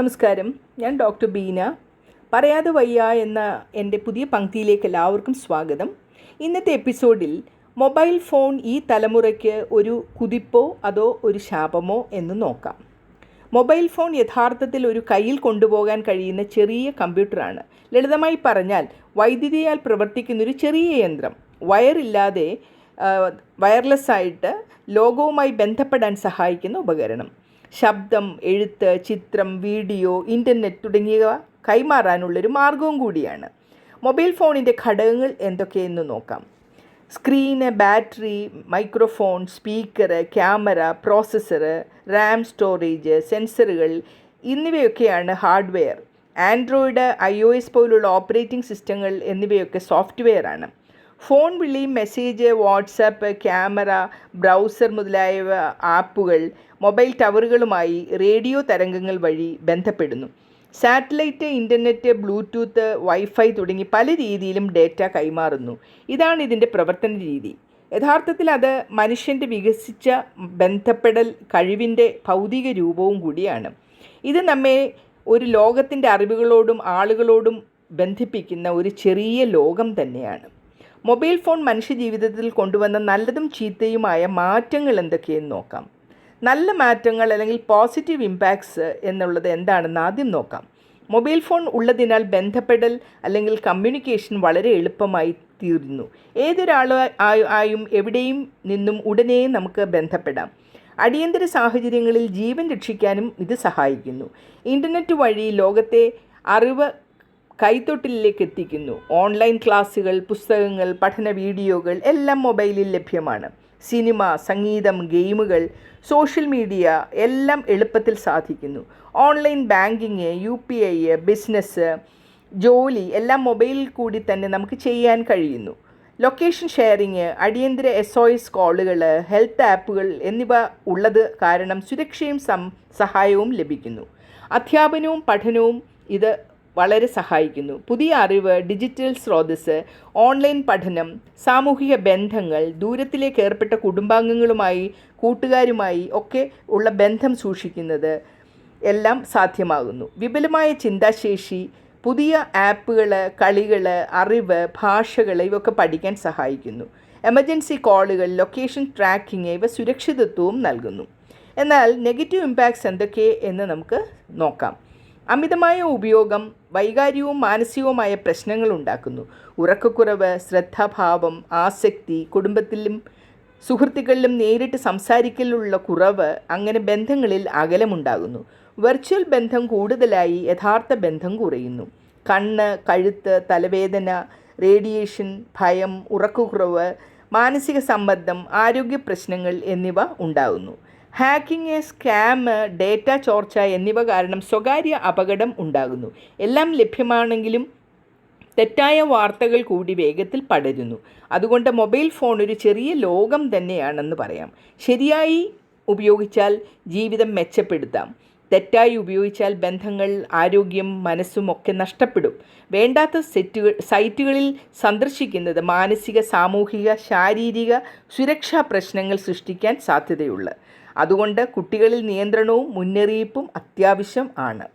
നമസ്കാരം. ഞാൻ ഡോക്ടർ ബീന. പറയാതെ വയ്യ എന്ന എന്റെ പുതിയ പങ്ക്തിയിലേക്ക് എല്ലാവർക്കും സ്വാഗതം. ഇന്നത്തെ എപ്പിസോഡിൽ മൊബൈൽ ഫോൺ ഈ തലമുറയ്ക്ക് ഒരു കുതിപ്പോ അതോ ഒരു ശാപമോ എന്ന് നോക്കാം. മൊബൈൽ ഫോൺ യഥാർത്ഥത്തിൽ ഒരു കയ്യിൽ കൊണ്ടുപോകാൻ കഴിയുന്ന ചെറിയ കമ്പ്യൂട്ടറാണ്. ലളിതമായി പറഞ്ഞാൽ വൈദ്യുതിയാൽ പ്രവർത്തിക്കുന്നൊരു ചെറിയ യന്ത്രം. വയറില്ലാതെ വയർലെസ് ആയിട്ട് ലോകവുമായി ബന്ധപ്പെടാൻ സഹായിക്കുന്ന ഉപകരണം. ശബ്ദം എഴുത്ത് ചിത്രം വീഡിയോ ഇന്റർനെറ്റ് തുടങ്ങിയവ കൈമാറാനുള്ളൊരു മാർഗവും കൂടിയാണ്. മൊബൈൽ ഫോണിന്റെ ഘടകങ്ങൾ എന്തൊക്കെയെന്ന് നോക്കാം. Screen battery microphone speaker camera processor RAM storage സെൻസറുകൾ എന്നിവയൊക്കെയാണ് hardware. Android I O S പോലുള്ള ഓപ്പറേറ്റിംഗ് സിസ്റ്റങ്ങൾ എന്നിവയൊക്കെ സോഫ്റ്റ്വെയർ ആണ് ഫോൺ വിളി മെസ്സേജ് വാട്സാപ്പ് ക്യാമറ ബ്രൗസർ മുതലായവ ആപ്പുകൾ മൊബൈൽ ടവറുകളുമായി റേഡിയോ തരംഗങ്ങൾ വഴി ബന്ധപ്പെടുന്നു. സാറ്റലൈറ്റ് ഇന്റർനെറ്റ് ബ്ലൂടൂത്ത് വൈഫൈ തുടങ്ങി പല രീതിയിലും ഡേറ്റ കൈമാറുന്നു. ഇതാണ് ഇതിന്റെ പ്രവർത്തന രീതി. യഥാർത്ഥത്തിൽ അത് മനുഷ്യന്റെ വികസിച്ച ബന്ധപ്പെടൽ കഴിവിന്റെ ഭൗതിക രൂപവും കൂടിയാണ്. ഇത് നമ്മെ ഒരു ലോകത്തിന്റെ അറിവുകളോടും ആളുകളോടും ബന്ധിപ്പിക്കുന്ന ഒരു ചെറിയ ലോകം തന്നെയാണ്. മൊബൈൽ ഫോൺ മനുഷ്യജീവിതത്തിൽ കൊണ്ടുവന്ന നല്ലതും ചീത്തയുമായ മാറ്റങ്ങൾ എന്തൊക്കെയെന്ന് നോക്കാം. നല്ല മാറ്റങ്ങൾ അല്ലെങ്കിൽ പോസിറ്റീവ് ഇമ്പാക്ട്സ് എന്നുള്ളത് എന്താണെന്ന് ആദ്യം നോക്കാം. മൊബൈൽ ഫോൺ ഉള്ളതിനാൽ ബന്ധപ്പെടൽ അല്ലെങ്കിൽ കമ്മ്യൂണിക്കേഷൻ വളരെ എളുപ്പമായി തീർന്നു ഏതൊരാൾ ആയും എവിടെയും നിന്നും ഉടനെ നമുക്ക് ബന്ധപ്പെടാം. അടിയന്തര സാഹചര്യങ്ങളിൽ ജീവൻ രക്ഷിക്കാനും ഇത് സഹായിക്കുന്നു. ഇന്റർനെറ്റ് വഴി ലോകത്തെ അറിവ് കൈത്തൊട്ടിലേക്ക് എത്തിക്കുന്നു ഓൺലൈൻ ക്ലാസ്സുകൾ പുസ്തകങ്ങൾ പഠന വീഡിയോകൾ എല്ലാം മൊബൈലിൽ ലഭ്യമാണ്. സിനിമ സംഗീതം ഗെയിമുകൾ സോഷ്യൽ മീഡിയ എല്ലാം എളുപ്പത്തിൽ സാധിക്കുന്നു. Online banking U P I business ജോലി എല്ലാം മൊബൈലിൽ കൂടി തന്നെ നമുക്ക് ചെയ്യാൻ കഴിയുന്നു. ലൊക്കേഷൻ ഷെയറിങ് അടിയന്തര എസ് ഒ എസ് കോളുകൾ ഹെൽത്ത് ആപ്പുകൾ എന്നിവ ഉള്ളത് കാരണം സുരക്ഷയും സം സഹായവും ലഭിക്കുന്നു. അധ്യാപനവും പഠനവും ഇത് വളരെ സഹായിക്കുന്നു. പുതിയ അറിവ് ഡിജിറ്റൽ സ്രോതസ് ഓൺലൈൻ പഠനം സാമൂഹിക ബന്ധങ്ങൾ ദൂരത്തിലേക്ക് ഏർപ്പെട്ട കുടുംബാംഗങ്ങളുമായി കൂട്ടുകാരുമായി ഒക്കെ ഉള്ള ബന്ധം സൂക്ഷിക്കുന്നത് എല്ലാം സാധ്യമാകുന്നു. വിപുലമായ ചിന്താശേഷി പുതിയ ആപ്പുകൾ കളികൾ അറിവ് ഭാഷകൾ ഇവയൊക്കെ പഠിക്കാൻ സഹായിക്കുന്നു. എമർജൻസി കോളുകൾ ലൊക്കേഷൻ ട്രാക്കിംഗ് ഇവ സുരക്ഷിതത്വവും നൽകുന്നു. എന്നാൽ നെഗറ്റീവ് ഇമ്പാക്ട്സ് എന്തൊക്കെ എന്ന് നമുക്ക് നോക്കാം. അമിതമായ ഉപയോഗം വൈകാരികവും മാനസികവുമായ പ്രശ്നങ്ങൾ ഉണ്ടാക്കുന്നു. ഉറക്കക്കുറവ് ശ്രദ്ധാഭാവം ആസക്തി കുടുംബത്തിലും സുഹൃത്തുക്കളിലും നേരിട്ട് സംസാരിക്കലുള്ള കുറവ് അങ്ങനെ ബന്ധങ്ങളിൽ അകലമുണ്ടാകുന്നു. വെർച്വൽ ബന്ധം കൂടുതലായി യഥാർത്ഥ ബന്ധം കുറയുന്നു. കണ്ണ് കഴുത്ത് തലവേദന റേഡിയേഷൻ ഭയം ഉറക്കക്കുറവ് മാനസിക സമ്മർദ്ദം ആരോഗ്യ പ്രശ്നങ്ങൾ എന്നിവ ഉണ്ടാകുന്നു. ഹാക്കിംഗ് സ്കാം ഡേറ്റ ചോർച്ച എന്നിവ കാരണം സ്വകാര്യ അപകടം ഉണ്ടാകുന്നു. എല്ലാം ലഭ്യമാണെങ്കിലും തെറ്റായ വാർത്തകൾ കൂടി വേഗത്തിൽ പടരുന്നു. അതുകൊണ്ട് മൊബൈൽ ഫോൺ ഒരു ചെറിയ ലോകം തന്നെയാണെന്ന് പറയാം. ശരിയായി ഉപയോഗിച്ചാൽ ജീവിതം മെച്ചപ്പെടുത്താം. തെറ്റായി ഉപയോഗിച്ചാൽ ബന്ധങ്ങൾ ആരോഗ്യം മനസ്സും ഒക്കെ നഷ്ടപ്പെടും. വേണ്ടാത്ത സെറ്റുകൾ സൈറ്റുകളിൽ സന്ദർശിക്കുന്നത് മാനസിക സാമൂഹിക ശാരീരിക സുരക്ഷാ പ്രശ്നങ്ങൾ സൃഷ്ടിക്കാൻ സാധ്യതയുള്ളു അതുകൊണ്ട് കുട്ടികളിൽ നിയന്ത്രണവും മുന്നറിയിപ്പും അത്യാവശ്യം ആണ്.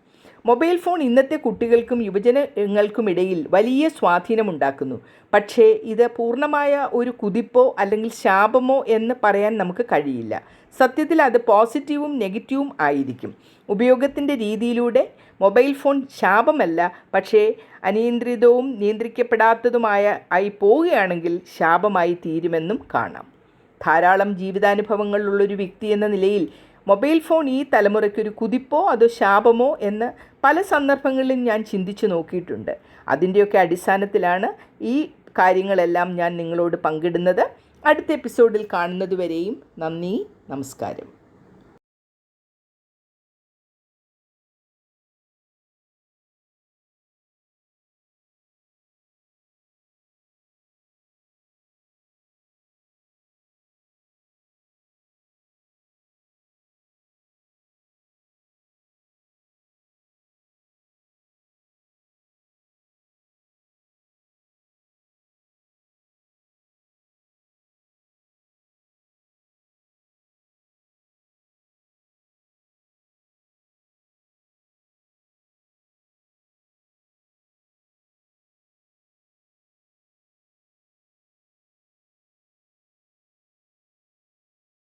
മൊബൈൽ ഫോൺ ഇന്നത്തെ കുട്ടികൾക്കും യുവജനങ്ങൾക്കുമിടയിൽ വലിയ സ്വാധീനമുണ്ടാക്കുന്നു പക്ഷേ ഇത് പൂർണമായ ഒരു കുതിപ്പോ അല്ലെങ്കിൽ ശാപമോ എന്ന് പറയാൻ നമുക്ക് കഴിയില്ല. സത്യത്തിൽ അത് പോസിറ്റീവും നെഗറ്റീവും ആയിരിക്കും. ഉപയോഗത്തിന്റെ രീതിയിലൂടെ മൊബൈൽ ഫോൺ ശാപമല്ല പക്ഷേ അനിയന്ത്രിതവും നിയന്ത്രിക്കപ്പെടാത്തതുമായ ആയി പോവുകയാണെങ്കിൽ ശാപമായി തീരുമെന്നും കാണാം. ധാരാളം ജീവിതാനുഭവങ്ങളുള്ളൊരു വ്യക്തി എന്ന നിലയിൽ മൊബൈൽ ഫോൺ ഈ തലമുറയ്ക്കൊരു കുതിപ്പോ അതോ ശാപമോ എന്ന് പല സന്ദർഭങ്ങളിലും ഞാൻ ചിന്തിച്ചു നോക്കിയിട്ടുണ്ട്. അതിന്റെയൊക്കെ അടിസ്ഥാനത്തിലാണ് ഈ കാര്യങ്ങളെല്ലാം ഞാൻ നിങ്ങളോട് പങ്കിടുന്നത്. അടുത്ത എപ്പിസോഡിൽ കാണുന്നതുവരെയും നന്ദി നമസ്കാരം.